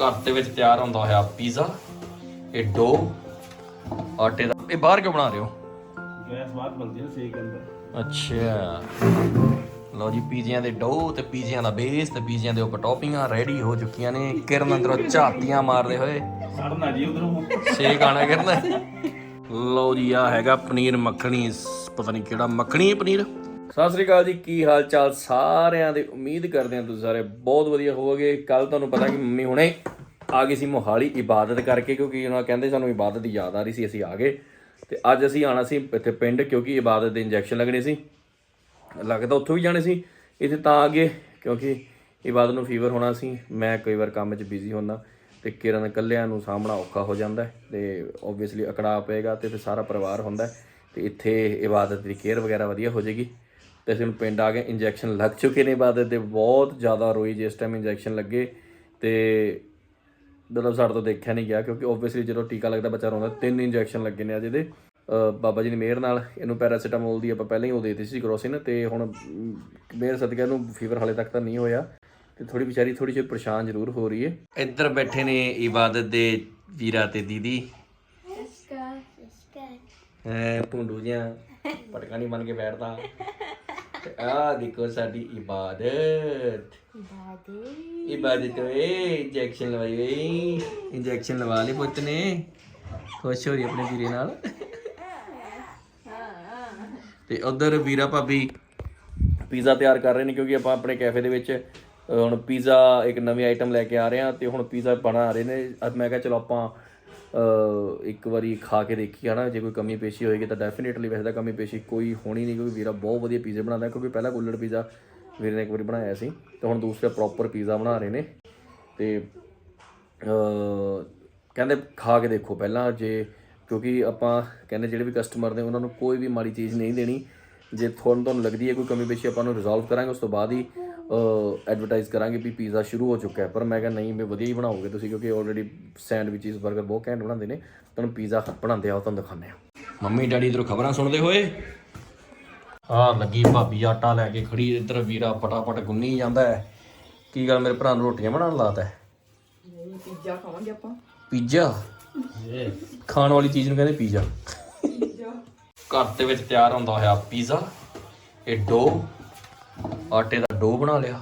ਘਰ ਦੇ ਵਿੱਚ ਤਿਆਰ ਹੁੰਦਾ ਹੋਇਆ ਪੀਜ਼ਾ ਇਹ ਡੋ ਆਟੇ ਦਾ। ਇਹ ਬਾਹਰ ਕਿਉਂ ਬਣਾ ਰਹੇ ਹੋ? ਗੈਸ ਬਾਹਰ ਬਲਦੀ ਹੈ ਸੇਕ ਅੰਦਰ। ਅੱਛਾ। ਲਓ ਜੀ ਪੀਜ਼ਿਆਂ ਦੇ ਡੋ ਤੇ ਪੀਜ਼ਿਆਂ ਦਾ ਬੇਸ ਤੇ ਪੀਜ਼ਿਆਂ ਦੇ ਉੱਪਰ ਟੌਪਿੰਗਾਂ ਰੈਡੀ ਹੋ ਚੁੱਕੀਆਂ ਨੇ। ਕਿਰਨ ਅੰਦਰੋਂ ਝਾਤੀਆਂ ਮਾਰਦੇ ਹੋਏ। ਸੜਨਾ ਜੀ ਉਧਰੋਂ। ਛੇ ਗਾਣਾ ਕਰਨਾ। ਲਓ ਜੀ ਆ ਹੈਗਾ ਪਨੀਰ ਮੱਖਣੀ ਪਤਾ ਨਹੀਂ ਕਿਹੜਾ ਮੱਖਣੀ ਪਨੀਰ। ਸਤਿ ਸ੍ਰੀ ਅਕਾਲ ਜੀ, ਕੀ ਹਾਲ ਚਾਲ ਸਾਰਿਆਂ ਦੇ? ਉਮੀਦ ਕਰਦੇ ਹਾਂ ਤੁਸੀਂ ਸਾਰੇ ਬਹੁਤ ਵਧੀਆ ਹੋਵੋਗੇ। ਕੱਲ ਤੁਹਾਨੂੰ ਪਤਾ ਕਿ ਮੰਮੀ ਹੁਣੇ ਆ ਗਈ ਸੀ ਮੋਹਾਲੀ ਇਬਾਦਤ ਕਰਕੇ, ਕਿਉਂਕਿ ਉਹਨਾਂ ਕਹਿੰਦੇ ਸਾਨੂੰ ਇਬਾਦਤ ਦੀ ਯਾਦ ਆ ਰਹੀ ਸੀ, ਅਸੀਂ ਆ ਗਏ। ਤੇ ਅੱਜ ਅਸੀਂ ਆਣਾ ਸੀ ਇੱਥੇ ਪਿੰਡ, ਕਿਉਂਕਿ ਇਬਾਦਤ ਦੇ ਇੰਜੈਕਸ਼ਨ ਲੱਗਣੇ ਸੀ। ਲੱਗਦਾ ਉੱਥੋਂ ਵੀ ਜਾਣੇ ਸੀ। ਇੱਥੇ ਤਾਂ ਆ ਗਏ, ਕਿਉਂਕਿ ਇਬਾਦਤ ਨੂੰ ਫੀਵਰ ਹੋਣਾ ਸੀ। ਮੈਂ ਕਈ ਵਾਰ ਕੰਮ 'ਚ ਬਿਜ਼ੀ ਹੁੰਦਾ ਤੇ ਕਿਰਨ ਇਕੱਲਿਆਂ ਨੂੰ ਸਾਹਮਣਾ ਔਖਾ ਹੋ ਜਾਂਦਾ ਹੈ ਤੇ ਓਬਵੀਅਸਲੀ ਅਕੜਾ ਪਏਗਾ ਤੇ ਫਿਰ ਸਾਰਾ ਪਰਿਵਾਰ ਹੁੰਦਾ ਹੈ ਤੇ ਇੱਥੇ ਇਬਾਦਤ ਦੀ ਕੇਅਰ ਵਗੈਰਾ ਵਧੀਆ ਹੋ ਜਾਏਗੀ। ਤੇ ਅਸੀਂ ਹੁਣ ਪਿੰਡ ਆ ਗਏ ਇੰਜੈਕਸ਼ਨ ਲੱਗ ਚੁੱਕੇ ਨੇ ਇਬਾਦਤ ਦੇ ਬਹੁਤ ਜ਼ਿਆਦਾ ਰੋਈ ਜਿਸ ਟਾਈਮ ਇੰਜੈਕਸ਼ਨ ਲੱਗੇ। ਤੇ ਮਤਲਬ ਸਾਡੇ ਤੋਂ ਦੇਖਿਆ ਨਹੀਂ ਗਿਆ ਕਿਉਂਕਿ ਓਬਵੀਅਸਲੀ ਜਦੋਂ ਟੀਕਾ ਲੱਗਦਾ ਬੱਚਾ ਰੋਂਦਾ ਤਿੰਨ ਇੰਜੈਕਸ਼ਨ ਲੱਗੇ ਨੇ ਅੱਜ ਇਹਦੇ ਬਾਬਾ ਜੀ ਦੀ ਮਿਹਰ ਨਾਲ ਇਹਨੂੰ ਪੈਰਾਸੀਟਾਮੋਲ ਦੀ ਆਪਾਂ ਪਹਿਲਾਂ ਹੀ ਉਹ ਦੇ ਦਿੱਤੀ ਸੀ ਕਰੋਸਿਨ ਤੇ ਹੁਣ ਮਿਹਰ ਸਦਕਾ ਇਹਨੂੰ ਫੀਵਰ ਹਾਲੇ ਤੱਕ ਤਾਂ ਨਹੀਂ ਹੋਇਆ। ਤੇ ਥੋੜੀ ਵਿਚਾਰੀ ਥੋੜੀ ਜਿਹੀ ਪਰੇਸ਼ਾਨ ਜ਼ਰੂਰ ਹੋ ਰਹੀ ਹੈ। ਇੱਧਰ ਬੈਠੇ ਨੇ ਇਬਾਦਤ ਦੇ ਵੀਰਾ ਤੇ ਦੀਦੀ। ਹੈ ਪੁੰਡੂ ਜਿਹਾ ਪਟਕਾ ਨਹੀਂ ਬਣ ਕੇ ਬੈਠਦਾ। ਤੇ ਆ ਦੇਖੋ ਸਾਡੀ ਇਬਾਦਤ ਇਬਾਦਤ ਓਏ ਇੰਜੈਕਸ਼ਨ ਲਵਾਈ ਓਏ ਇੰਜੈਕਸ਼ਨ ਲਵਾ ਲਈ ਪੁੱਤ ਨੇ ਖੁਸ਼ ਹੋ ਰਹੀ ਆਪਣੇ ਵੀਰੇ ਨਾਲ ਤੇ ਉਧਰ ਵੀਰਾ ਭਾਬੀ ਪੀਜ਼ਾ ਤਿਆਰ ਕਰ ਰਹੇ ਨੇ ਕਿਉਂਕਿ ਆਪਾਂ ਆਪਣੇ ਕੈਫੇ ਦੇ ਵਿੱਚ ਅਹ, ਹੁਣ ਪੀਜ਼ਾ ਇੱਕ ਨਵੀਂ ਆਈਟਮ ਲੈ ਕੇ ਆ ਰਹੇ ਹਾਂ ਤੇ ਹੁਣ ਪੀਜ਼ਾ ਬਣਾ ਰਹੇ ਨੇ ਅੱਜ ਮੈਂ ਕਿਹਾ ਚਲੋ ਆਪਾਂ ਇੱਕ ਵਾਰੀ ਖਾ ਕੇ ਦੇਖੀ, ਹਨਾ, ਜੇ ਕੋਈ ਕਮੀ ਪੇਸ਼ੀ ਹੋਏਗੀ ਤਾਂ ਡੈਫੀਨੇਟਲੀ ਵੈਸੇ ਤਾਂ ਕਮੀ ਪੇਸ਼ੀ ਕੋਈ ਹੋਣੀ ਨਹੀਂ, ਕਿਉਂਕਿ ਵੀਰਾ ਬਹੁਤ ਵਧੀਆ ਪੀਜ਼ੇ ਬਣਾਉਂਦਾ, ਕਿਉਂਕਿ ਪਹਿਲਾਂ ਕੁੱਲੜ ਪੀਜ਼ਾ ਵੀਰੇ ਨੇ ਇੱਕ ਵਾਰੀ ਬਣਾਇਆ ਸੀ, ਤੇ ਹੁਣ ਦੂਸਰਾ ਪ੍ਰੋਪਰ ਪੀਜ਼ਾ ਬਣਾ ਰਹੇ ਨੇ, ਤੇ ਕਹਿੰਦੇ ਖਾ ਕੇ ਦੇਖੋ ਪਹਿਲਾਂ ਜੇ, ਕਿਉਂਕਿ ਆਪਾਂ ਕਹਿੰਦੇ ਜਿਹੜੇ ਵੀ ਕਸਟਮਰ ਨੇ ਉਹਨਾਂ ਨੂੰ ਕੋਈ ਵੀ ਮਾੜੀ ਚੀਜ਼ ਨਹੀਂ ਦੇਣੀ, ਜੇ ਤੁਹਾਨੂੰ ਤੁਹਾਨੂੰ ਲੱਗਦੀ ਹੈ ਕੋਈ ਕਮੀ ਪੇਸ਼ੀ ਆਪਾਂ ਨੂੰ ਰਿਜ਼ੋਲਵ ਕਰਾਂਗੇ, ਉਸ ਤੋਂ ਬਾਅਦ ਹੀ ਐਡਵਰਟਾਈਜ਼ ਕਰਾਂਗੇ ਵੀ ਪੀਜ਼ਾ ਸ਼ੁਰੂ ਹੋ ਚੁੱਕਾ ਹੈ। ਪਰ ਮੈਂ ਕਹਿੰਦਾ ਨਹੀਂ ਵੀ ਵਧੀਆ ਹੀ ਬਣਾਓਗੇ ਤੁਸੀਂ ਕਿਉਂਕਿ ਆਲਰੇਡੀ ਸੈਂਡਵਿਚਸ 버ਗਰ ਬਹੁਤ ਘੈਂਟ ਬਣਾਉਂਦੇ ਨੇ। ਤੁਹਾਨੂੰ ਪੀਜ਼ਾ ਬਣਾਉਂਦੇ ਆ ਉਹ ਤੁਹਾਨੂੰ ਦਿਖਾਉਂਦੇ ਆ ਮੰਮੀ ਡੈਡੀ ਇਧਰੋਂ ਖਬਰਾਂ ਸੁਣਦੇ ਹੋਏ? ਆ ਲੱਗੀ ਭਾਬੀ ਆਟਾ ਲੈ ਕੇ ਖੜੀ ਇੱਧਰ ਵੀਰਾ ਫਟਾਫਟ ਗੁੰਨੀ ਜਾਂਦਾ ਹੈ। ਕੀ ਗੱਲ ਮੇਰੇ ਭਰਾ ਨੂੰ ਰੋਟੀਆਂ ਬਣਾਉਣ ਲਾਤਾ ਹੈ? ਪੀਜ਼ਾ ਖਾਵਾਂਗੇ ਆਪਾਂ। ਪੀਜ਼ਾ ਖਾਣ ਵਾਲੀ ਚੀਜ਼ ਨੂੰ ਕਹਿੰਦੇ ਪੀਜ਼ਾ ਘਰ ਦੇ ਵਿੱਚ ਤਿਆਰ ਹੁੰਦਾ ਹੋਇਆ ਪੀਜ਼ਾ ਇਹ ਡੋ ਆਟੇ ਦਾ ਡੋ ਬਣਾ ਲਿਆ।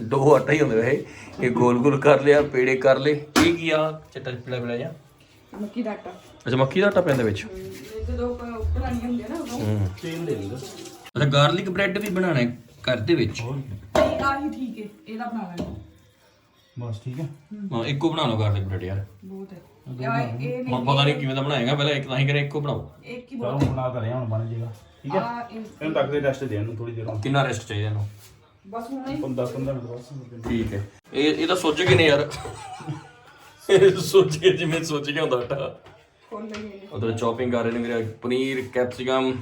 ਡੋ ਆਟਾ ਹੀ ਹੁੰਦਾ ਇਹ ਇਹ ਗੋਲ ਗੋਲ ਕਰ ਲਿਆ ਪੇੜੇ ਕਰ ਲਏ। ਇਹ ਕੀ ਆ? ਚਿੱਟਾ ਪੀਲਾ ਪੀਲਾ ਜਿਹਾ। ਮੱਕੀ ਦਾ ਆਟਾ। ਅੱਛਾ ਮੱਕੀ ਦਾ ਆਟਾ ਪੈਂਦਾ ਵਿੱਚ? ਇਹ ਜਦੋਂ ਬਣਾਣੀ ਹੁੰਦੀ ਆ ਨਾ ਉਦੋਂ। ਹੂੰ। ਤੇਲ ਦੇ ਦਿੰਦਾ। ਅੱਛਾ ਗਾਰਲਿਕ ਬ੍ਰੈਡ ਵੀ ਬਣਾਣਾ ਹੈ ਘਰ ਦੇ ਵਿੱਚ? ਆਹੀ ਠੀਕ ਹੈ ਇਹਦਾ ਬਣਾ ਲੈਣਾ ਬਸ ਠੀਕ ਹੈ। ਹਾਂ। ਇੱਕੋ ਬਣਾ ਲਓ ਗਾਰਲਿਕ ਬ੍ਰੈਡ ਯਾਰ। ਬਹੁਤ ਹੈ। ਯਾ ਇਹ ਨਹੀਂ ਪਤਾ ਨਹੀਂ ਕਿਵੇਂ ਦਾ ਬਣਾਏਗਾ ਪਹਿਲਾਂ ਇੱਕ ਤਾਂ ਹੀ ਕਰੇ ਇੱਕੋ ਬਣਾਓ। ਇੱਕ ਹੀ ਬਹੁਤ ਬਣਾ ਤਾਂ ਰਿਹਾ ਹੁਣ ਬਣ ਜਾਏਗਾ। ਠੀਕ ਹੈ? ਆ ਇਹਨੂੰ ਤੱਕ ਦੇ ਰੈਸਟ ਦੇ ਇਹਨੂੰ ਥੋੜੀ ਦੇਰ ਹੁਣ। ਕਿੰਨਾ ਰੈਸਟ ਚਾਹੀਦਾ ਇਹਨੂੰ? ਬਸ ਹੁਣ ਹੀ। 15 15 ਮਿੰਟ ਬਸ। ਠੀਕ ਹੈ। ਇਹ ਇਹ ਤਾਂ ਸੋਚ ਕੇ ਨੇ ਯਾਰ। ਇਹ ਸੋਚ ਕੇ ਜਿਵੇਂ ਸੋਚ ਕੇ ਹੁੰਦਾ ਆਟਾ। ਖੋਲ ਲਈਏ। ਉਧਰ ਚੌਪਿੰਗ ਕਰ ਰਹੇ ਨੇ ਮੇਰੇ ਪਨੀਰ ਕੈਪਸਿਕਮ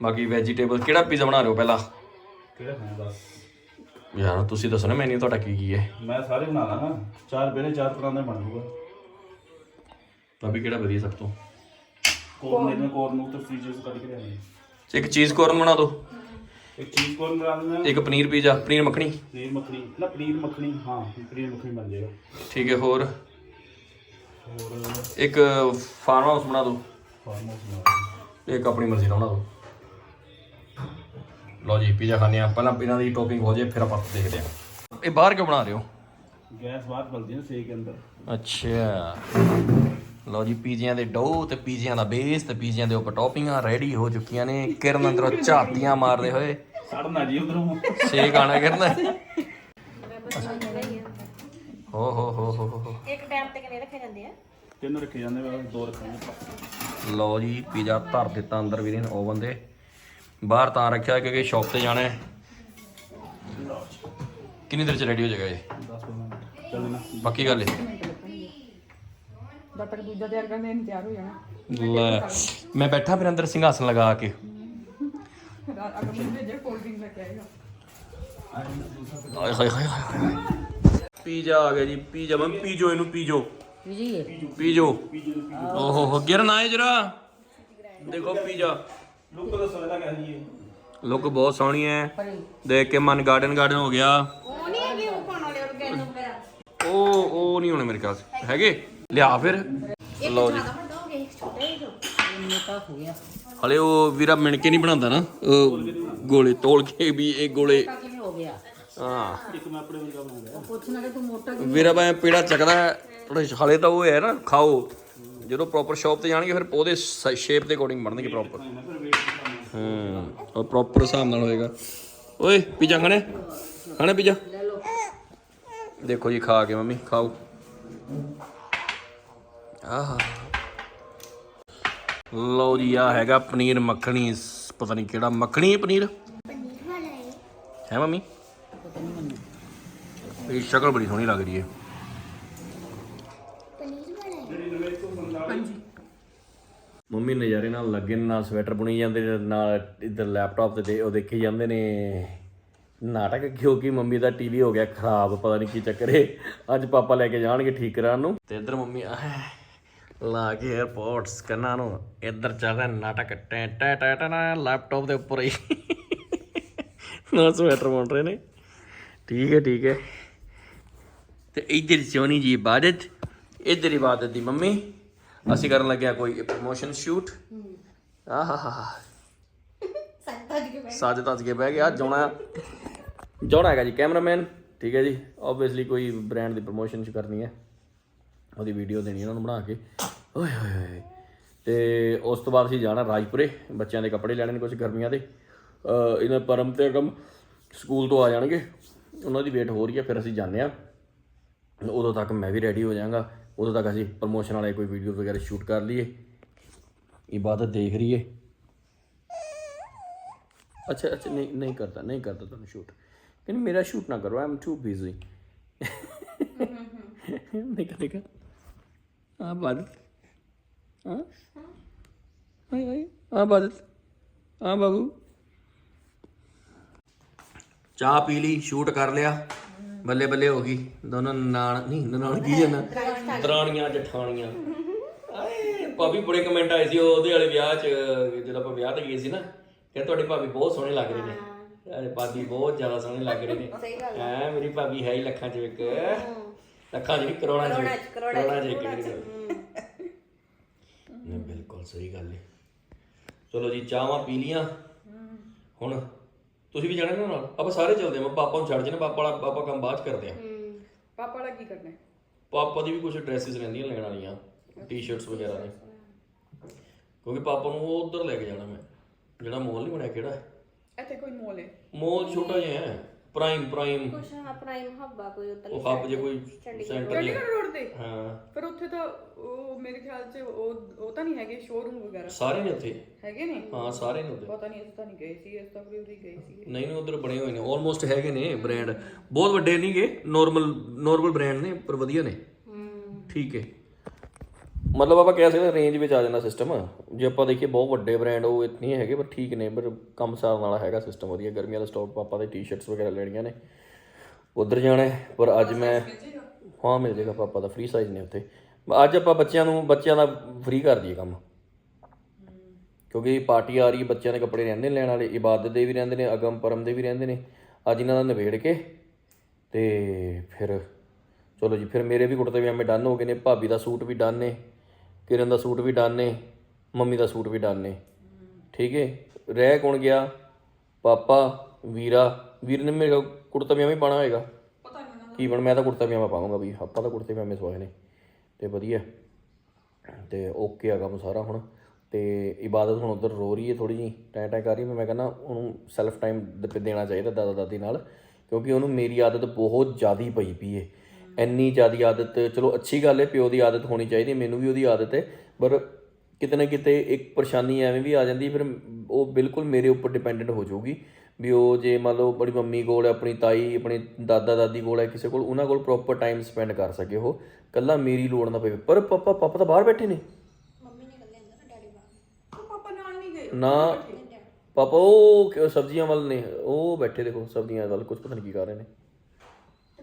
ਬਾਕੀ ਵੈਜੀਟੇਬਲ ਕਿਹੜਾ ਪੀਜ਼ਾ ਬਣਾ ਰਹੇ ਹੋ ਪਹਿਲਾਂ? ਕਿਹੜਾ ਖਾਣਾ ਬਸ ਯਾਰ ਤੁਸੀਂ ਦੱਸੋ ਨਾ ਮੈਨੂ ਤੁਹਾਡਾ ਕੀ ਕੀ ਹੈ। ਮੈਂ ਸਾਰੇ ਬਣਾ ਲਾਂਗਾ ਚਾਰ ਪਹਿਲੇ ਚਾਰ ਤਰ੍ਹਾਂ ਦਾ ਬਣ ਜੂਗਾ ਭਾਬੀ ਕਿਹੜਾ ਵਧੀਆ ਸਭ ਤੋਂ? ਕੋਰਨ ਇਹਨੇ ਕੋਰਨ ਨੂੰ ਤੇ ਫ੍ਰੀਜ਼ਰ ਤੋਂ ਕੱਢ ਕੇ ਲਿਆਉਣੇ ਇੱਕ ਚੀਜ਼ ਕੋਰਨ ਬਣਾ ਦਿਓ ਇੱਕ ਚੀਜ਼ ਕੋਰਨ ਬਣਾ ਦਿੰਦਾ ਇੱਕ ਪਨੀਰ ਪੀਜ਼ਾ ਪਨੀਰ ਮੱਖਣੀ। ਪਨੀਰ ਮੱਖਣੀ ਨਾ ਪਨੀਰ ਮੱਖਣੀ ਹਾਂ ਪਨੀਰ ਮੱਖਣੀ ਬਣ ਜਾਏਗਾ। ਠੀਕ ਹੈ ਹੋਰ? ਹੋਰ? ਇੱਕ ਫਾਰਮ ਹਾਊਸ ਬਣਾ ਦਿਓ ਫਾਰਮ ਹਾਊਸ ਬਣਾ ਦਿੰਦੇ। ਇੱਕ ਆਪਣੀ ਮਰਜ਼ੀ ਦਾ ਬਣਾ ਦਿਓ ਲਓ ਜੀ ਪੀਜ਼ਾ ਖਾਣੇ ਆ ਪਹਿਲਾਂ ਇਹਨਾਂ ਦੀ ਟੋਪਿੰਗ ਹੋ ਜਾਏ ਫਿਰ ਆਪਾਂ ਦੇਖਦੇ ਹਾਂ। ਇਹ ਬਾਹਰ ਕਿਉਂ ਬਣਾ ਰਹੇ ਹੋ? ਗੈਸ ਬਾਹਰ ਬਲਦੀ ਹੈ ਸੇਕ ਅੰਦਰ। ਅੱਛਾ। ਲਓ ਜੀ ਪੀਜ਼ਿਆਂ ਦੇ ਡੋ ਤੇ ਪੀਜ਼ਿਆਂ ਦਾ ਬੇਸ ਤੇ ਪੀਜ਼ਿਆਂ ਦੇ ਉੱਪਰ ਟੌਪਿੰਗਾਂ ਰੈਡੀ ਹੋ ਚੁੱਕੀਆਂ ਨੇ। ਕਿਰਨ ਅੰਦਰੋਂ ਝਾਤੀਆਂ ਮਾਰਦੇ ਹੋਏ। ਸੜਨਾ ਜੀ ਉਧਰੋਂ। ਛੇ ਗਾਣਾ ਕਰਨਾ। ਹੋ ਹੋ ਹੋ ਹੋ ਹੋ ਇੱਕ ਟਾਈਮ ਤੇ ਕਿੰਨੇ ਰੱਖੇ ਜਾਂਦੇ ਆ? ਤਿੰਨ ਰੱਖੇ ਜਾਂਦੇ ਵਾ ਦੋ ਰੱਖਾਂਗੇ ਲਓ ਜੀ ਪੀਜ਼ਾ ਧਰ ਦਿੱਤਾ ਅੰਦਰ ਵੀਰੇ ਨੇ ਓਵਨ ਦੇ। ਬਾਹਰ ਤਾਂ ਰੱਖਿਆ ਕਿਉਂਕਿ ਸ਼ਾਪ ਤੇ ਜਾਣਾ ਹੈ। ਕਿੰਨੀ ਦੇਰ ਚ ਰੈਡੀ ਹੋ ਜਾਏਗਾ ਇਹ? 10 ਮਿੰਟ। ਚੱਲਣਾ ਪੱਕੀ ਗੱਲ ਹੈ ਜਦ ਤੱਕ ਦੂਜਾ ਤਿਆਰ ਕਰਦੇ ਇਹਨੂੰ ਤਿਆਰ ਹੋ ਜਾਣਾ। ਲੈ ਮੈਂ ਬੈਠਾ ਫਿਰ ਅੰਦਰ ਸਿੰਘਾਸਨ ਲਗਾ ਕੇ। ਰਾਤ ਅਗਰ ਮੈਨੂੰ ਭੇਜੇ ਕੋਲਡ ਡਰਿੰਕ ਲੈ ਕੇ ਆਏਗਾ। ਆਏ ਹਾਏ ਹਾਏ ਹਾਏ ਹਾਏ। ਪੀਜ਼ਾ ਆ ਗਿਆ ਜੀ ਪੀਜ਼ਾ। ਮੈਂ ਪੀਜੋ ਇਹਨੂੰ ਪੀਜੋ। ਪੀਜੋ ਓਹੋ ਹੋ ਗਿਰਨ ਆਏ ਜਰਾ। ਦੇਖੋ ਪੀਜ਼ਾ। ਲੁੱਕ ਬਹੁਤ ਸੋਹਣੀ ਹੈ। ਦੇਖ ਕੇ ਮਨ ਗਾਰਡਨ ਗਾਰਡਨ ਹੋ ਗਿਆ। ਉਹ ਨਹੀਂ ਹੈਗੀ ਉਹ ਪਾਉਣ ਵਾਲੇ ਉਹ ਗੈਨ ਨੂੰ ਮੇਰਾ। ਉਹ ਉਹ ਨਹੀਂ ਹੋਣੇ ਮੇਰੇ ਖਿਆਲ 'ਚ। ਹੈਗੇ? ਲਿਆ ਫਿਰ। ਲਓ ਜੀ। ਹਲੇ ਉਹ ਵੀਰਾ ਮਿਣ ਕੇ ਨਹੀਂ ਬਣਾਉਂਦਾ ਨਾ ਉਹ ਗੋਲੇ ਤੋਲ ਕੇ ਵੀ ਇਹ ਗੋਲੇ। ਹਾਂ ਵੀਰਾ ਬਾਈ ਪੀੜਾ ਚੱਕਦਾ ਥੋੜਾ ਹਲੇ ਤਾਂ ਉਹ ਹੈ ਨਾ ਖਾਓ। ਜਦੋਂ ਪ੍ਰੋਪਰ ਸ਼ਾਪ ਤੇ ਜਾਣਗੇ ਫਿਰ ਉਹਦੇ ਸ਼ੇਪ ਦੇ ਅਕੋਰਡਿੰਗ ਬਣਨਗੇ ਪ੍ਰੋਪਰ ਹੂੰ ਉਹ ਪ੍ਰੋਪਰ ਹਿਸਾਬ ਨਾਲ ਹੋਏਗਾ। ਓਏ ਪੀਜ਼ਾ ਖਾਣੇ? ਖਾਣੇ ਪੀਜ਼ਾ? ਦੇਖੋ ਜੀ ਖਾ ਕੇ ਮੰਮੀ ਖਾਓ। ਆਹਾ ਲਓ ਜੀ ਆ ਹੈਗਾ ਪਨੀਰ ਮੱਖਣੀ, ਪਤਾ ਨਹੀਂ ਕਿਹੜਾ। ਮੱਖਣੀ ਹੈ ਪਨੀਰ? ਹੈ ਮੰਮੀ? ਇਹ ਸ਼ਕਲ ਬੜੀ ਸੋਹਣੀ ਲੱਗ ਰਹੀ ਹੈ। ਮੰਮੀ, ਨਜ਼ਾਰੇ ਨਾਲ ਲੱਗੇ ਨਾਲ ਸਵੈਟਰ ਬੁਣੀ ਜਾਂਦੇ ਨੇ, ਨਾਲ ਇੱਧਰ ਲੈਪਟਾਪ ਤੇ ਦੇ- ਉਹ ਦੇਖੀ ਜਾਂਦੇ ਨੇ। ਨਾਟਕ ਕਿਉਂਕਿ ਮੰਮੀ ਦਾ ਟੀਵੀ ਹੋ ਗਿਆ ਖਰਾਬ, ਪਤਾ ਨਹੀਂ ਕੀ ਚੱਕਰ ਏ ਅੱਜ ਪਾਪਾ ਲੈ ਕੇ ਜਾਣਗੇ ਠੀਕ ਕਰਾਉਣ ਨੂੰ। ਤੇ ਇੱਧਰ ਮੰਮੀ, ਆਹ ਲਾ ਕੇ 에어ਪੋਰਟਸ ਕੰਨਾਂ ਨੂੰ ਇੱਧਰ ਚੱਲ ਰਿਹਾ ਨਾਟਕ ਟੈ ਟੈ ਟੈ ਟੈ ਲੈਪਟਾਪ ਦੇ ਉੱਪਰ ਹੀ। ਨਾ ਸਵੈਟਰ ਬਣ ਰਹੇ ਨੇ। ਠੀਕ ਹੈ ਠੀਕ ਹੈ। ਤੇ ਇੱਧਰ ਸੋਨੀ ਜੀ ਇਬਾਦਤ ਇੱਧਰ ਇਬਾਦਤ ਦੀ ਮੰਮੀ। ਅਸੀਂ ਕਰਨ ਲੱਗਿਆ ਕੋਈ ਪ੍ਰੋਮੋਸ਼ਨ ਸ਼ੂਟ ਆਹਾਹਾ ਸਾਜ ਤੱਜ ਕੇ ਬਹਿ ਗਿਆ ਜੋਣਾ ਜੋਣਾ ਹੈਗਾ ਜੀ ਕੈਮਰਾਮੈਨ ਠੀਕ ਹੈ ਜੀ। ਆਬਵੀਅਸਲੀ ਕੋਈ ਬ੍ਰਾਂਡ ਦੀ ਪ੍ਰੋਮੋਸ਼ਨ ਚ ਕਰਨੀ ਹੈ। ਉਹਦੀ ਵੀਡੀਓ ਦੇਣੀ ਉਹਨਾਂ ਨੂੰ ਬਣਾ ਕੇ। ਓਏ ਹੋਏ ਹੋਏ ਤੇ ਉਸ ਤੋਂ ਬਾਅਦ ਅਸੀਂ ਜਾਣਾ ਰਾਜਪੁਰੇ ਬੱਚਿਆਂ ਦੇ ਕੱਪੜੇ ਲੈਣੇ ਨੇ ਕੁਝ ਗਰਮੀਆਂ ਦੇ। ਇਹਨਾਂ ਪਰਮ ਤੇ ਅਗਮ ਸਕੂਲ ਤੋਂ ਆ ਜਾਣਗੇ। ਉਹਨਾਂ ਦੀ ਵੇਟ ਹੋ ਰਹੀ ਹੈ ਫਿਰ ਅਸੀਂ ਜਾਂਦੇ ਆ ਉਦੋਂ ਤੱਕ ਮੈਂ ਵੀ ਰੈਡੀ ਹੋ ਜਾਵਾਂਗਾ। ਉਦੋਂ ਤੱਕ ਅਸੀਂ ਪ੍ਰਮੋਸ਼ਨ ਵਾਲੇ ਕੋਈ ਵੀਡੀਓ ਵਗੈਰਾ ਸ਼ੂਟ ਕਰ ਲਈਏ। ਇਬਾਦਤ ਦੇਖ ਰਹੀ ਹੈ ਅੱਛਾ ਅੱਛਾ ਨਹੀਂ ਨਹੀਂ ਕਰਦਾ ਨਹੀਂ ਕਰਦਾ ਤੁਹਾਨੂੰ ਸ਼ੂਟ ਕਹਿੰਦੀ ਮੇਰਾ ਸ਼ੂਟ ਨਾ ਕਰੋ ਆਈ ਐਮ ਟੂ ਬਿਜ਼ੀ ਦੇਖਾ ਦੇਖਾ। ਆ ਬਾਦਤ ਹਾਂ? ਹਾਏ ਹਾਏ। ਆ ਬਾਦਤ ਆ ਬਾਬੂ। ਚਾਹ ਪੀ ਲਈ ਸ਼ੂਟ ਕਰ ਲਿਆ। ਬੱਲੇ ਬੱਲੇ ਹੋ ਗਈ। ਦੋਨੋਂ ਨਾਨ ਨਹੀਂ ਨਾਨ ਕੀ ਜਨਾ ਦਰਾਣੀਆਂ ਜਠਾਣੀਆਂ ਆਏ ਭਾਬੀ ਬੜੇ ਕਮੈਂਟ ਆਏ ਸੀ ਉਹਦੇ ਵਾਲੇ ਵਿਆਹ 'ਚ ਜਦੋਂ ਆਪਾਂ ਵਿਆਹ ਤੇ ਗਏ ਸੀ ਨਾ ਕਹਿੰਦੇ ਤੁਹਾਡੀ ਭਾਬੀ ਬਹੁਤ ਸੋਹਣੇ ਲੱਗ ਰਹੇ ਨੇ। ਭਾਬੀ ਬਹੁਤ ਜ਼ਿਆਦਾ ਸੋਹਣੇ ਲੱਗ ਰਹੇ ਨੇ। ਹੈ ਮੇਰੀ ਭਾਬੀ ਹੈ ਹੀ ਲੱਖਾਂ 'ਚ ਇੱਕ। ਲੱਖਾਂ 'ਚ ਨਹੀਂ ਕਰੋੜਾਂ 'ਚ ਕਰੋੜਾਂ 'ਚ ਇੱਕ ਭਾਬੀ। ਨਹੀਂ ਬਿਲਕੁਲ ਸਹੀ ਗੱਲ ਹੈ ਚਲੋ ਜੀ ਚਾਹਾਂ ਪੀ ਲੀਆਂ। ਹੁਣ ਤੁਸੀਂ ਵੀ ਜਾਣਾ ਨਾ ਨਾਲ? ਆਪਾਂ ਸਾਰੇ ਚੱਲਦੇ ਆ ਪਾਪਾ ਨੂੰ ਛੱਡ ਜਨੇ ਪਾਪਾ ਵਾਲਾ ਪਾਪਾ ਕੰਮ ਬਾਅਦ 'ਚ ਕਰਦੇ ਆ ਪਾਪਾ ਦਾ ਕੀ ਕਰਨਾ? ਹੈ? ਪਾਪਾ ਦੀ ਵੀ ਕੁਝ ਡਰੈਸਸ ਰਹਿੰਦੀਆਂ ਲੈਣ ਵਾਲੀਆਂ ਟੀ-ਸ਼ਰਟਸ ਵਗੈਰਾ ਨੇ। ਕਿਉਂਕਿ ਪਾਪਾ ਨੂੰ ਉਹ ਉਧਰ ਲੈ ਕੇ ਜਾਣਾ ਮੈਂ ਜਿਹੜਾ ਮੋਲ ਨਹੀਂ ਬਣਿਆ ਕਿਹੜਾ ਹੈ? ਇੱਥੇ ਕੋਈ ਮੋਲ ਹੈ ਮੋਲ ਛੋਟਾ ਜਿਹਾ ਹੈ। ਪ੍ਰਾਈਮ ਪ੍ਰਾਈਮ ਕੁਛ ਹਾਂ ਪ੍ਰਾਈਮ ਹੱਬਾ ਕੋਈ ਉੱਤਰ ਉਹ ਹੱਬ ਜੇ ਕੋਈ ਸੈਂਟਰ ਨਹੀਂ ਚੰਡੀਗੜ੍ਹ ਰੋਡ ਤੇ? ਹਾਂ। ਪਰ ਉੱਥੇ ਤਾਂ ਉਹ ਮੇਰੇ ਖਿਆਲ 'ਚ ਉਹ ਉਹ ਤਾਂ ਨਹੀਂ ਹੈਗੇ ਸ਼ੋਰੂਮ ਵਗੈਰਾ। ਸਾਰੇ ਨੇ ਉੱਥੇ? ਹੈਗੇ ਨੇ? ਹਾਂ ਸਾਰੇ ਨੇ ਉੱਥੇ। ਪਤਾ ਨਹੀਂ ਅਸੀਂ ਤਾਂ ਨਹੀਂ ਗਏ ਸੀ ਅਸੀਂ ਤਾਂ ਵੀ ਉਰੀ ਗਏ ਸੀ। ਨਹੀਂ ਨਹੀਂ ਉਧਰ ਬਣੇ ਹੋਏ ਨੇ ਆਲਮੋਸਟ ਹੈਗੇ ਨੇ ਬ੍ਰਾਂਡ ਬਹੁਤ ਵੱਡੇ ਨਹੀਂਗੇ ਨਾਰਮਲ ਨਾਰਮਲ ਬ੍ਰਾਂਡ ਨੇ ਪਰ ਵਧੀਆ ਨੇ। ਠੀਕ ਹੈ ਮਤਲਬ ਆਪਾਂ ਕਹਿ ਸਕਦੇ ਰੇਂਜ ਵਿੱਚ ਆ ਜਾਂਦਾ ਸਿਸਟਮ ਜੇ ਆਪਾਂ ਦੇਖੀਏ ਬਹੁਤ ਵੱਡੇ ਬ੍ਰਾਂਡ ਉਹ ਇਤਨੀ ਹੈਗੇ ਪਰ ਠੀਕ ਨੇ ਪਰ ਕੰਮ ਸਾਰਨ ਵਾਲਾ ਹੈਗਾ ਸਿਸਟਮ ਵਧੀਆ। ਗਰਮੀਆਂ ਦਾ ਸਟਾਕ ਪਾਪਾ ਦੇ ਟੀ-ਸ਼ਰਟਸ ਵਗੈਰਾ ਲੈਣੀਆਂ ਨੇ। ਉਧਰ ਜਾਣਾ ਪਰ ਅੱਜ ਮੈਂ ਹਾਂ, ਮਿਲ ਜਾਏਗਾ ਪਾਪਾ ਦਾ ਫ੍ਰੀ ਸਾਈਜ਼ ਨੇ ਉੱਥੇ। ਅੱਜ ਆਪਾਂ ਬੱਚਿਆਂ ਨੂੰ, ਬੱਚਿਆਂ ਦਾ ਫ੍ਰੀ ਕਰ ਦਈਏ ਕੰਮ। ਕਿਉਂਕਿ ਪਾਰਟੀ ਆ ਰਹੀ ਹੈ, ਬੱਚਿਆਂ ਦੇ ਕੱਪੜੇ ਰਹਿੰਦੇ ਨੇ ਲੈਣ ਵਾਲੇ, ਇਬਾਦਤ ਦੇ ਵੀ ਰਹਿੰਦੇ ਨੇ, ਅਗਮ ਪਰਮ ਦੇ ਵੀ ਰਹਿੰਦੇ ਨੇ। ਅੱਜ ਇਹਨਾਂ ਦਾ ਨਿਬੇੜ ਕੇ ਤੇ ਫਿਰ ਚਲੋ ਜੀ, ਫਿਰ ਮੇਰੇ ਵੀ ਕੁੜਤੇ ਵੀ ਐਵੇਂ ਡਨ ਹੋ ਗਏ ਨੇ, ਭਾਬੀ ਦਾ ਸੂਟ ਵੀ ਡਨ ਨੇ ਕਿਰਨ ਦਾ ਸੂਟ ਵੀ ਡਨ ਨੇ ਮੰਮੀ ਦਾ ਸੂਟ ਵੀ ਡਨ ਨੇ ਠੀਕ ਹੈ ਰਹਿ ਕੌਣ ਗਿਆ? ਪਾਪਾ ਵੀਰਾ ਵੀਰ ਨੇ ਮੇਰੇ ਕੁੜਤਾ ਪਜਾਮਾ ਹੀ ਪਾਣਾ ਹੋਏਗਾ। ਪਤਾ ਨਹੀਂ ਉਹਨਾਂ ਕੀ ਬਣ ਮੈਂ ਤਾਂ ਕੁੜਤਾ ਪਜਾਮਾ ਪਾਵਾਂਗਾ ਵੀ ਆਪਾਂ ਤਾਂ ਕੁੜਤੇ ਪਜਾਮੇ ਸਵਾਏ ਨੇ। ਤੇ ਵਧੀਆ। ਤੇ ਓਕੇ ਆ ਕੰਮ ਸਾਰਾ ਹੁਣ। ਤੇ ਇਬਾਦਤ ਹੁਣ ਉਧਰ ਰੋ ਰਹੀ ਹੈ ਥੋੜੀ ਜੀ ਟੈ ਟੈ ਕਰ ਰਹੀ ਹੈ ਮੈਂ ਕਹਿੰਦਾ ਉਹਨੂੰ ਸੈਲਫ ਟਾਈਮ ਦੇਣਾ ਚਾਹੀਦਾ ਦਾਦਾ ਦਾਦੀ ਨਾਲ ਕਿਉਂਕਿ ਉਹਨੂੰ ਮੇਰੀ ਆਦਤ ਬਹੁਤ ਜ਼ਿਆਦੀ ਪਈ ਪਈ ਏ। ਇੰਨੀ ਜ਼ਿਆਦੀ ਆਦਤ ਚਲੋ ਅੱਛੀ ਗੱਲ ਹੈ ਪਿਓ ਦੀ ਆਦਤ ਹੋਣੀ ਚਾਹੀਦੀ ਮੈਨੂੰ ਵੀ ਉਹਦੀ ਆਦਤ ਹੈ ਪਰ ਕਿਤੇ ਨਾ ਕਿਤੇ ਇੱਕ ਪਰੇਸ਼ਾਨੀ ਐਵੇਂ ਵੀ ਆ ਜਾਂਦੀ ਫਿਰ ਉਹ ਬਿਲਕੁਲ ਮੇਰੇ ਉੱਪਰ ਡਿਪੈਂਡੈਂਟ ਹੋ ਜਾਊਗੀ ਵੀ ਉਹ ਜੇ ਮੰਨ ਲਓ ਬੜੀ ਮੰਮੀ ਕੋਲ ਹੈ, ਆਪਣੀ ਤਾਈ ਆਪਣੀ ਦਾਦਾ ਦਾਦੀ ਕੋਲ ਹੈ ਕਿਸੇ ਕੋਲ ਉਹਨਾਂ ਕੋਲ ਪ੍ਰੋਪਰ ਟਾਈਮ ਸਪੈਂਡ ਕਰ ਸਕੇ ਉਹ ਕੱਲਾ ਮੇਰੀ ਲੋੜ ਨਾ ਪਵੇ ਪਰ ਪਾਪਾ ਪਾਪਾ ਤਾਂ ਬਾਹਰ ਬੈਠੇ ਨੇ। ਪਾਪਾ ਨਾਲ ਨਹੀਂ ਗਏ ਨਾ ਪਾਪਾ ਉਹ ਸਬਜ਼ੀਆਂ ਵੱਲ ਨੇ ਉਹ ਬੈਠੇ ਦੇਖੋ ਸਬਜ਼ੀਆਂ ਵੱਲ ਕੁਝ ਪਤਾ ਨਹੀਂ ਕੀ ਕਰ ਰਹੇ ਨੇ।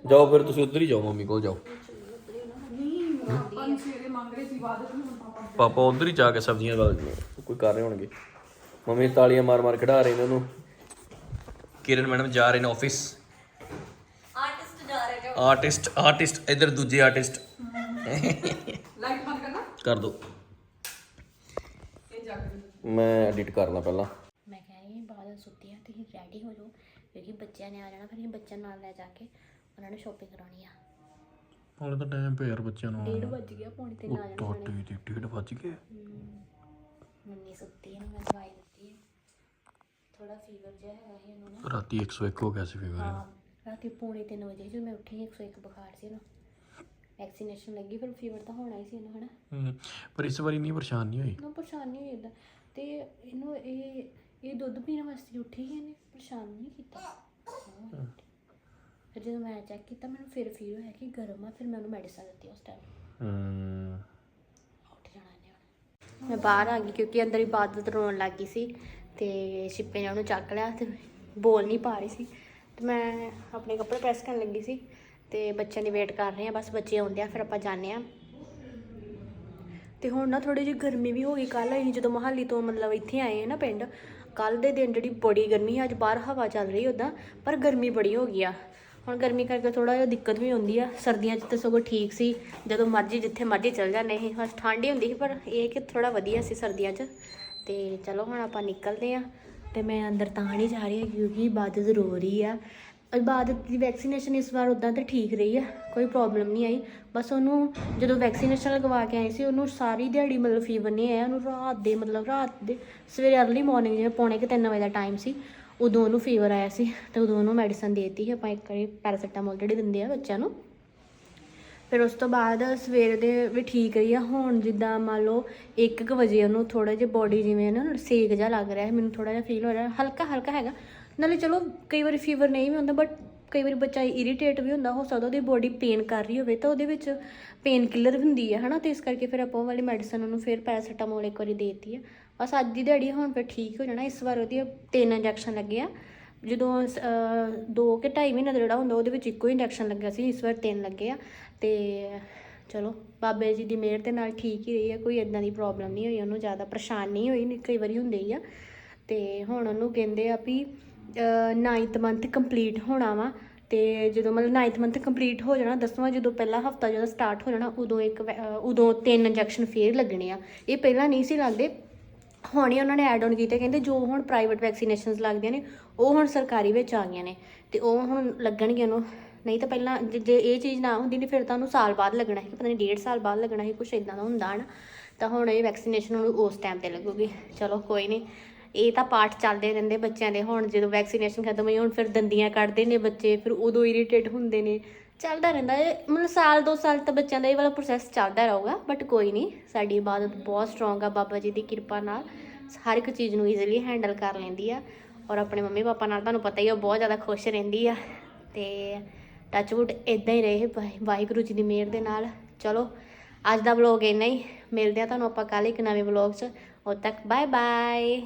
ਜਾਓ ਫਿਰ ਤੁਸੀਂ ਉੱਧਰ ਹੀ ਜਾਓ ਮੰਮੀ ਕੋਲ ਜਾਓ। ਪਾਪਾ ਨੂੰ ਰਹੇ ਨੂੰ ਉੱਧਰ ਹੀ ਜਾ ਕੇ ਸਬਜ਼ੀਆਂ ਵੱਲ ਕੋਈ ਕਰ ਰਹੇ ਹੋਣਗੇ। ਮੰਮੀ ਤਾਲੀਆਂ ਮਾਰ ਮਾਰ ਖਿਡਾ ਰਹੇ ਨੇ ਉਹਨੂੰ। ਕਿਰਨ ਮੈਡਮ ਜਾ ਰਹੇ ਨੇ ਆਫਿਸ ਆਰਟਿਸਟ ਜਾ ਰਹੇ ਜੋ ਆਰਟਿਸਟ ਆਰਟਿਸਟ ਇਧਰ ਦੂਜੇ ਆਰਟਿਸਟ। ਲਾਈਟ ਬੰਦ ਕਰਨਾ? ਕਰ ਦੋ। ਇਹ ਜੱਗ ਮੈਂ ਐਡਿਟ ਕਰਨਾ ਪਹਿਲਾਂ। ਮੈਂ ਕਿਹਾ ਇਹ ਬਾਅਦ ਸੁੱਤੀ ਆ ਤੁਸੀਂ ਰੈਡੀ ਹੋ ਜਾਓ। ਕਿਉਂਕਿ ਬੱਚਿਆਂ ਨੇ ਆ ਜਾਣਾ ਫਿਰ ਬੱਚਿਆਂ ਨਾਲ ਲੈ ਜਾ ਕੇ ਉਹਨਾਂ ਨੂੰ ਸ਼ਾਪਿੰਗ ਕਰਾਉਣੀ ਆ। ਹਾਲੇ ਤਾਂ ਟਾਈਮ ਪਿਆ ਯਾਰ ਬੱਚਿਆਂ ਨੂੰ ਡੇਢ ਵੱਜ ਗਿਆ ਪੌਣੇ ਤਿੰਨ ਆ ਜਾਣਾ ਟੋਟੀ ਦੀ ਡੇਢ ਵੱਜ ਗਏ ਮੰਮੀ ਸੁੱਤੀ ਹੈ ਮੈਂ ਦਵਾਈ ਦਿੱਤੀ ਹੈ ਥੋੜਾ ਫੀਵਰ ਜਿਹਾ ਹੈਗਾ ਸੀ ਇਹਨੂੰ ਨਾ। ਰਾਤੀ 101 ਹੋ ਗਿਆ ਸੀ ਫੀਵਰ ਹਾਂ ਰਾਤੀ ਪੌਣੇ 3 ਵਜੇ ਜਦੋਂ ਮੈਂ ਉੱਠੀ 101 ਬੁਖਾਰ ਸੀ ਇਹਨੂੰ ਵੈਕਸੀਨੇਸ਼ਨ ਲੱਗੀ ਫਿਰ ਫੀਵਰ ਤਾਂ ਹੋਣਾ ਹੀ ਸੀ ਇਹਨੂੰ ਹਨਾ। ਹੂੰ ਪਰ ਇਸ ਵਾਰੀ ਨਹੀਂ ਪਰੇਸ਼ਾਨ ਨਹੀਂ ਹੋਈ? ਨਾ ਪਰੇਸ਼ਾਨ ਨਹੀਂ ਹੋਈ ਏਦਾਂ। ਤੇ ਇਹਨੂੰ ਇਹ ਇਹ ਦੁੱਧ ਪੀਣ ਵਾਸਤੇ ਉੱਠੀ ਹੀ ਇਹਨੇ ਪਰੇਸ਼ਾਨ ਨਹੀਂ ਕੀਤਾ। ਫਿਰ ਜਦੋਂ ਮੈਂ ਚੈੱਕ ਕੀਤਾ, ਮੈਨੂੰ ਫਿਰ ਫੀਲ ਹੋਇਆ ਕਿ ਗਰਮ ਆ, ਫਿਰ ਮੈਂ ਉਹਨੂੰ ਮੈਡੀਸਨ ਦਿੱਤੀ ਉਸ ਟਾਈਮ ਹੂੰ ਉੱਠ ਜਾਣਾ ਇਹਨੇ ਹੁਣ। ਮੈਂ ਬਾਹਰ ਆ ਗਈ ਕਿਉਂਕਿ ਅੰਦਰ ਇਬਾਦਤ ਰੋਣ ਲੱਗ ਗਈ ਸੀ ਤੇ ਸ਼ਿੱਪੇ ਨੇ ਉਹਨੂੰ ਚੱਕ ਲਿਆ ਤੇ ਬੋਲ ਨਹੀਂ ਪਾ ਰਹੀ ਸੀ। ਤੇ ਮੈਂ ਆਪਣੇ ਕੱਪੜੇ ਪ੍ਰੈਸ ਕਰਨ ਲੱਗੀ ਸੀ ਤੇ ਬੱਚਿਆਂ ਦੀ ਵੇਟ ਕਰ ਰਹੇ ਆ, ਬਸ ਬੱਚੇ ਆਉਂਦੇ ਆ, ਫਿਰ ਆਪਾਂ ਜਾਂਦੇ ਆ। ਤੇ ਹੁਣ ਨਾ ਥੋੜੀ ਜਿਹੀ ਗਰਮੀ ਵੀ ਹੋ ਗਈ ਕੱਲ ਅਸੀਂ ਜਦੋਂ ਮਹਾਲੀ ਤੋਂ ਮਤਲਬ ਇੱਥੇ ਆਏ ਆ ਨਾ ਪਿੰਡ ਕੱਲ ਦੇ ਦਿਨ ਜਿਹੜੀ ਬੜੀ ਗਰਮੀ ਆ, ਅੱਜ ਬਾਹਰ ਹਵਾ ਚੱਲ ਰਹੀ ਉਦਾਂ ਪਰ ਗਰਮੀ ਬੜੀ ਹੋ ਗਈ ਆ। ਹੁਣ ਗਰਮੀ ਕਰਕੇ ਥੋੜਾ ਜਿਹਾ ਦਿੱਕਤ ਵੀ ਹੁੰਦੀ ਆ। ਸਰਦੀਆਂ 'ਚ ਤਾਂ ਸਗੋਂ ਠੀਕ ਸੀ। ਜਦੋਂ ਮਰਜ਼ੀ ਜਿੱਥੇ ਮਰਜ਼ੀ ਚਲ ਜਾਂਦੇ ਸੀ। ਬਸ ਠੰਡ ਹੀ ਹੁੰਦੀ ਸੀ, ਪਰ ਇਹ ਕਿ ਥੋੜਾ ਵਧੀਆ ਸੀ ਸਰਦੀਆਂ 'ਚ। ਤੇ ਚਲੋ ਹੁਣ ਆਪਾਂ ਨਿਕਲਦੇ ਆ ਤੇ ਮੈਂ ਅੰਦਰ ਤਾਂ ਨਹੀਂ ਜਾ ਰਹੀ ਕਿਉਂਕਿ ਇਬਾਦਤ ਰੋ ਰਹੀ ਆ ਇਬਾਦਤ ਦੀ ਵੈਕਸੀਨੇਸ਼ਨ ਇਸ ਵਾਰ ਉਦਾਂ ਤਾਂ ਠੀਕ ਰਹੀ ਆ। ਕੋਈ ਪ੍ਰੋਬਲਮ ਨਹੀਂ ਆਈ। ਬਸ ਉਹਨੂੰ ਜਦੋਂ ਵੈਕਸੀਨੇਸ਼ਨ ਲਗਵਾ ਕੇ ਆਈ ਸੀ, ਉਹਨੂੰ ਸਾਰੀ ਦਿਹਾੜੀ ਮਤਲਬ ਫੀਵਰ ਨਹੀਂ ਆਇਆ। ਉਹਨੂੰ ਰਾਤ ਦੇ ਮਤਲਬ ਰਾਤ ਦੇ ਸਵੇਰੇ ਅਰਲੀ ਮਾਰਨਿੰਗ ਜਿਵੇਂ ਪੌਣੇ ਕਿ 3 ਵਜੇ ਦਾ ਟਾਈਮ ਸੀ। ਉਦੋਂ ਉਹਨੂੰ ਫੀਵਰ ਆਇਆ ਸੀ ਤੇ ਉਦੋਂ ਉਹਨੂੰ ਮੈਡੀਸਨ ਦੇਤੀ ਸੀ। ਆਪਾਂ ਇੱਕ ਵਾਰੀ ਪੈਰਾਸੀਟਾਮੋਲ ਜਿਹੜੀ ਦਿੰਦੇ ਆ ਬੱਚਿਆਂ ਨੂੰ। ਫਿਰ ਉਸ ਤੋਂ ਬਾਅਦ ਸਵੇਰ ਦੇ ਵੀ ਠੀਕ ਰਹੀ ਆ। ਹੁਣ ਜਿੱਦਾਂ ਮੰਨ ਲਓ 1:00 ਵਜੇ ਉਹਨੂੰ ਥੋੜਾ ਜਿਹਾ ਬੋਡੀ ਜਿਵੇਂ ਨਾ ਸੇਕ ਜਿਹਾ ਲੱਗ ਰਿਹਾ ਮੈਨੂੰ ਥੋੜਾ ਜਿਹਾ ਫੀਲ ਹੋ ਰਿਹਾ ਹਲਕਾ ਹਲਕਾ ਹੈਗਾ। ਨਾਲੇ ਚਲੋ ਕਈ ਵਾਰੀ ਫੀਵਰ ਨਹੀਂ ਵੀ ਹੁੰਦਾ ਬਟ ਕਈ ਵਾਰੀ ਬੱਚਾ ਇਰੀਟੇਟ ਵੀ ਹੁੰਦਾ, ਹੋ ਸਕਦਾ ਉਹਦੀ ਬੋਡੀ ਪੇਨ ਕਰ ਰਹੀ ਹੋਵੇ ਤਾਂ ਉਹਦੇ ਵਿੱਚ ਪੇਨ ਕਿਲਰ ਹੁੰਦੀ ਹੈ ਹਨਾ? ਤੇ ਇਸ ਕਰਕੇ ਫਿਰ ਆਪਾਂ ਉਹ ਵਾਲੀ ਮੈਡੀਸਨ ਉਹਨੂੰ ਫਿਰ ਪੈਰਾਸੀਟਾਮੋਲ ਇੱਕ ਵਾਰੀ ਦੇਤੀ ਆ। ਬਸ ਅੱਜ ਦੀ ਦਿਹਾੜੀ ਹੁਣ ਫਿਰ ਠੀਕ ਹੋ ਜਾਣਾ ਇਸ ਵਾਰ ਉਹਦੀ ਤਿੰਨ ਇੰਜੈਕਸ਼ਨ ਲੱਗੇ ਆ ਜਦੋਂ ਅਹ, ਦੋ ਕਿ ਢਾਈ ਮਹੀਨੇ ਦਾ ਜਿਹੜਾ ਹੁੰਦਾ ਉਹਦੇ ਵਿੱਚ ਇੱਕੋ ਹੀ ਇੰਜੈਕਸ਼ਨ ਲੱਗਿਆ ਸੀ ਇਸ ਵਾਰ ਤਿੰਨ ਲੱਗੇ ਆ। ਤੇ ਚਲੋ ਬਾਬੇ ਜੀ ਦੀ ਮਿਹਰ ਦੇ ਨਾਲ ਠੀਕ ਹੀ ਰਹੀ ਆ ਕੋਈ ਇਦਾਂ ਦੀ ਪ੍ਰੋਬਲਮ ਨਹੀਂ ਹੋਈ ਉਹਨੂੰ ਜ਼ਿਆਦਾ ਪਰੇਸ਼ਾਨ ਨਹੀਂ ਹੋਈ ਕਈ ਵਾਰੀ ਹੁੰਦੇ ਹੀ ਆ। ਤੇ ਹੁਣ ਉਹਨੂੰ ਕਹਿੰਦੇ ਆ ਵੀ 9th ਮੰਥ ਕੰਪਲੀਟ ਹੋਣਾ ਵਾ ਤੇ ਜਦੋਂ ਮਤਲਬ 9th ਮੰਥ ਕੰਪਲੀਟ ਹੋ ਜਾਣਾ ਦਸਵਾਂ ਜਦੋਂ ਪਹਿਲਾ ਹਫਤਾ ਜਦੋਂ ਸਟਾਰਟ ਹੋ ਜਾਣਾ ਉਦੋਂ ਇੱਕ ਉਦੋਂ ਤਿੰਨ ਇੰਜੈਕਸ਼ਨ ਫੇਰ ਲੱਗਣੇ ਆ। ਇਹ ਪਹਿਲਾਂ ਨਹੀਂ ਸੀ ਲੱਗਦੇ ਹੁਣ ਹੀ ਉਹਨਾਂ ਨੇ ਐਡ ਆਨ ਕੀਤਾ, ਕਹਿੰਦੇ ਜੋ ਹੁਣ ਪ੍ਰਾਈਵੇਟ ਵੈਕਸੀਨੇਸ਼ਨਸ ਲੱਗਦੀਆਂ ਨੇ, ਉਹ ਹੁਣ ਸਰਕਾਰੀ ਵਿੱਚ ਆ ਗਈਆਂ ਨੇ ਤੇ ਉਹ ਹੁਣ ਲੱਗਣਗੀਆਂ ਉਹਨੂੰ। ਨਹੀਂ ਤਾਂ ਪਹਿਲਾਂ ਜੇ- ਜੇ ਇਹ ਚੀਜ਼ ਨਾ ਹੁੰਦੀ ਨਹੀਂ ਫਿਰ ਤਾਂ ਉਹਨੂੰ ਸਾਲ ਬਾਅਦ ਲੱਗਣਾ ਸੀ, ਪਤਾ ਨਹੀਂ ਡੇਢ ਸਾਲ ਬਾਅਦ ਲੱਗਣਾ ਸੀ, ਕੁਛ ਇਦਾਂ ਦਾ ਹੁੰਦਾ ਹਨ। ਤਾਂ ਹੁਣ ਇਹ ਵੈਕਸੀਨੇਸ਼ਨ ਉਹਨੂੰ ਉਸ ਟਾਈਮ ਤੇ ਲੱਗੂਗੀ। ਚਲੋ ਕੋਈ ਨਹੀਂ ਇਹ ਤਾਂ ਪਾਠ ਚੱਲਦੇ ਰਹਿੰਦੇ ਬੱਚਿਆਂ ਦੇ, ਹੁਣ ਜਦੋਂ ਵੈਕਸੀਨੇਸ਼ਨ ਖਤਮ ਹੋਈ, ਹੁਣ ਫਿਰ ਦੰਦੀਆਂ ਕੱਢਦੇ ਨੇ ਬੱਚੇ, ਫਿਰ ਉਦੋਂ ਇਰੀਟੇਟ ਹੁੰਦੇ ਨੇ। ਚੱਲਦਾ ਰਹਿੰਦਾ ਇਹ ਮਤਲਬ ਸਾਲ, ਦੋ ਸਾਲ ਤਾਂ ਬੱਚਿਆਂ ਦਾ ਇਹ ਵਾਲਾ ਪ੍ਰੋਸੈਸ ਚੱਲਦਾ ਰਹੂਗਾ ਬਟ ਕੋਈ ਨਹੀਂ। ਸਾਡੀ ਇਬਾਦਤ ਬਹੁਤ ਸਟਰੋਂਗ ਆ, ਬਾਬਾ ਜੀ ਦੀ ਕਿਰਪਾ ਨਾਲ। ਹਰ ਇੱਕ ਚੀਜ਼ ਨੂੰ ਈਜ਼ੀਲੀ ਹੈਂਡਲ ਕਰ ਲੈਂਦੀ ਆ। ਔਰ ਆਪਣੇ ਮੰਮੀ ਪਾਪਾ ਨਾਲ ਤੁਹਾਨੂੰ ਪਤਾ ਹੀ ਆ, ਉਹ ਬਹੁਤ ਜ਼ਿਆਦਾ ਖੁਸ਼ ਰਹਿੰਦੀ ਆ। ਤੇ ਟੱਚਵੁੱਡ ਇਦਾਂ ਹੀ ਰਹੇ ਵਾਹਿ- ਵਾਹਿਗੁਰੂ ਜੀ ਦੀ ਮਿਹਰ ਦੇ ਨਾਲ। ਚਲੋ, ਅੱਜ ਦਾ ਵਲੌਗ ਇੰਨਾ ਹੀ। ਮਿਲਦੇ ਆ ਤੁਹਾਨੂੰ ਆਪਾਂ ਕੱਲ ਇੱਕ ਨਵੇਂ ਵਲੌਗ 'ਚ। ਉਦ ਤੱਕ ਬਾਏ ਬਾਏ